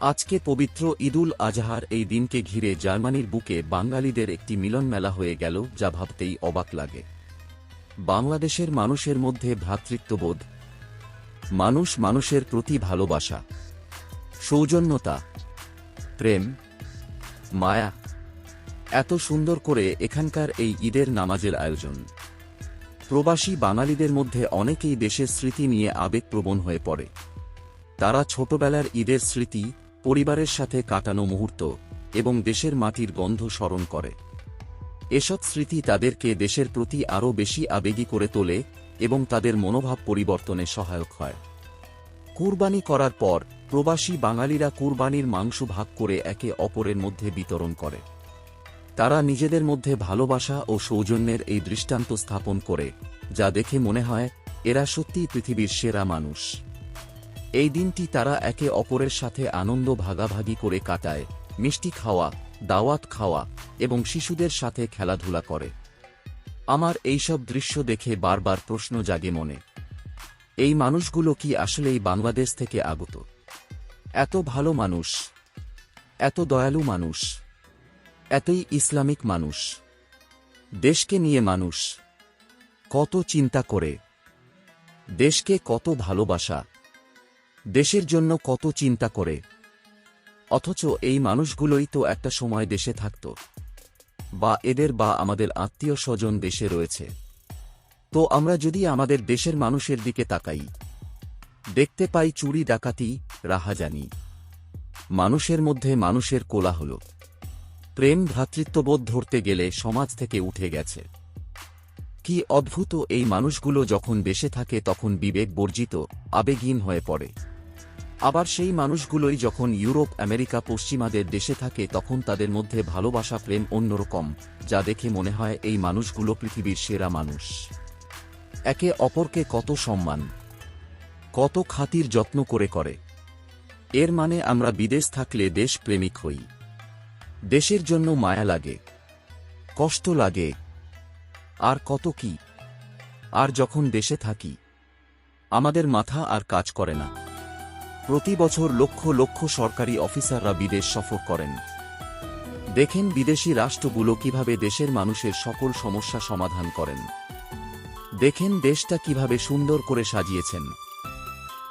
আজকে পবিত্র ঈদুল আজহার এই দিনকে ঘিরে জার্মানির বুকে বাঙালিদের একটি মিলন মেলা হয়ে গেল, যা ভাবতেই অবাক লাগে। বাংলাদেশের মানুষের মধ্যে ভ্রাতৃত্ববোধ, মানুষ মানুষের প্রতি ভালোবাসা, সৌজন্যতা, প্রেম, মায়া, এত সুন্দর করে এখানকার এই ঈদের নামাজের আয়োজন। প্রবাসী বাঙালিদের মধ্যে অনেকেই দেশের স্মৃতি নিয়ে আবেগপ্রবণ হয়ে পড়ে। তারা ছোটবেলার ঈদের স্মৃতি পরিবারের সাথে কাটানো মুহূর্ত এবং দেশের মাটির গন্ধ স্মরণ করে। এসব স্মৃতি তাদেরকে দেশের প্রতি আরও বেশি আবেগী করে তোলে এবং তাদের মনোভাব পরিবর্তনে সহায়ক হয়। কুরবানি করার পর প্রবাসী বাঙালিরা কুরবানির মাংস ভাগ করে একে অপরের মধ্যে বিতরণ করে। তারা নিজেদের মধ্যে ভালোবাসা ও সৌজন্যের এই দৃষ্টান্ত স্থাপন করে, যা দেখে মনে হয় এরা সত্যিই পৃথিবীর সেরা মানুষ। এই দিনটি তারা একে অপরের সাথে আনন্দ ভাগাভাগি করে কাটায়, মিষ্টি খাওয়া, দাওয়াত খাওয়া এবং শিশুদের সাথে খেলাধুলা করে। আমার এইসব দৃশ্য দেখে বারবার প্রশ্ন জাগে মনে। এই মানুষগুলো কি আসলেই বাংলাদেশ থেকে আগত? এত ভালো মানুষ, এত দয়ালু মানুষ, এতই ইসলামিক মানুষ, দেশকে নিয়ে মানুষ, কত চিন্তা করে, দেশকে কত ভালোবাসা। দেশের জন্য কত চিন্তা করে। অথচ এই মানুষগুলোই তো একটা সময় দেশে থাকত। বা এদের বা আমাদের আত্মীয় স্বজন দেশে রয়েছে। তো আমরা যদি আমাদের দেশের মানুষের দিকে তাকাই, দেখতে পাই চুরি, ডাকাতি, রাহাজানি। মানুষের মধ্যে মানুষের কোলাহল। প্রেম, ভ্রাতৃত্ববোধ ধরতে গেলে সমাজ থেকে উঠে গেছে। কি অদ্ভুত এই মানুষগুলো যখন দেশে থাকে তখন বিবেক বর্জিত, আবেগহীন হয়ে পড়ে। আবার সেই মানুষগুলোই যখন ইউরোপ, আমেরিকা, পশ্চিমাদের দেশে থাকে তখন তাদের মধ্যে ভালোবাসা, প্রেম অন্যরকম, যা দেখে মনে হয় এই মানুষগুলো পৃথিবীর সেরা মানুষ। একে অপরকে কত সম্মান, কত খাতির যত্ন করে করে। এর মানে আমরা বিদেশ থাকলে দেশ প্রেমিক হই। দেশের জন্য মায়া লাগে, কষ্ট লাগে আর কত কি? আর যখন দেশে থাকি, আমাদের মাথা আর কাজ করে না। প্রতি বছর লক্ষ লক্ষ সরকারি অফিসাররা বিদেশ সফর করেন। দেখেন বিদেশি রাষ্ট্রগুলো কীভাবে দেশের মানুষের সকল সমস্যা সমাধান করেন। দেখেন দেশটা কীভাবে সুন্দর করে সাজিয়েছেন।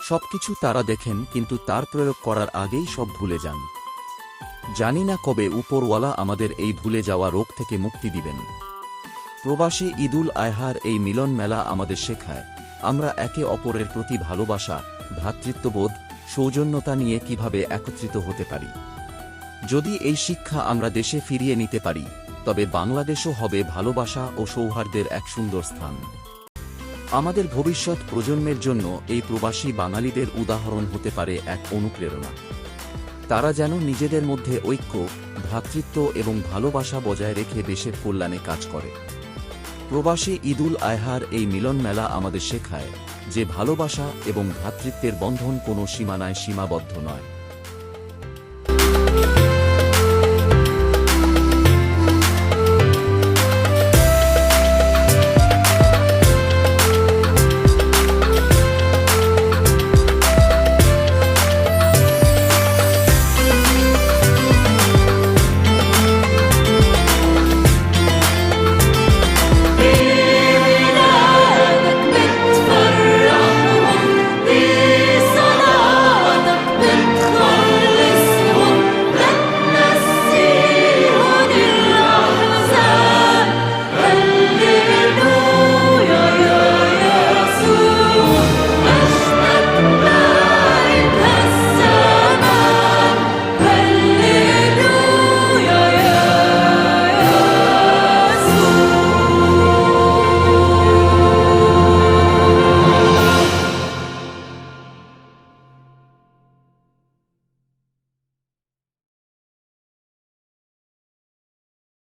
সবকিছু তারা দেখেন, কিন্তু তার প্রয়োগ করার আগেই সব ভুলে যান। জানি না কবে উপরওয়ালা আমাদের এই ভুলে যাওয়া রোগ থেকে মুক্তি দিবেন। প্রবাসী ঈদুল আয়হার এই মিলন মেলা আমাদের শেখায়, আমরা একে অপরের প্রতি ভালোবাসা, ভ্রাতৃত্ববোধ, সৌজন্যতা নিয়ে কীভাবে একত্রিত হতে পারি। যদি এই শিক্ষা আমরা দেশে ফিরিয়ে নিতে পারি, তবে বাংলাদেশও হবে ভালোবাসা ও সৌহার্দ্যের এক সুন্দর স্থান। আমাদের ভবিষ্যৎ প্রজন্মের জন্য এই প্রবাসী বাঙালিদের উদাহরণ হতে পারে এক অনুপ্রেরণা। তারা যেন নিজেদের মধ্যে ঐক্য, ভ্রাতৃত্ব এবং ভালোবাসা বজায় রেখে দেশের কল্যাণে কাজ করে। প্রবাসী ঈদুল আয়হার এই মিলন মেলা আমাদের শেখায় যে ভালোবাসা এবং ভ্রাতৃত্বের বন্ধন কোনো সীমানায় সীমাবদ্ধ নয়।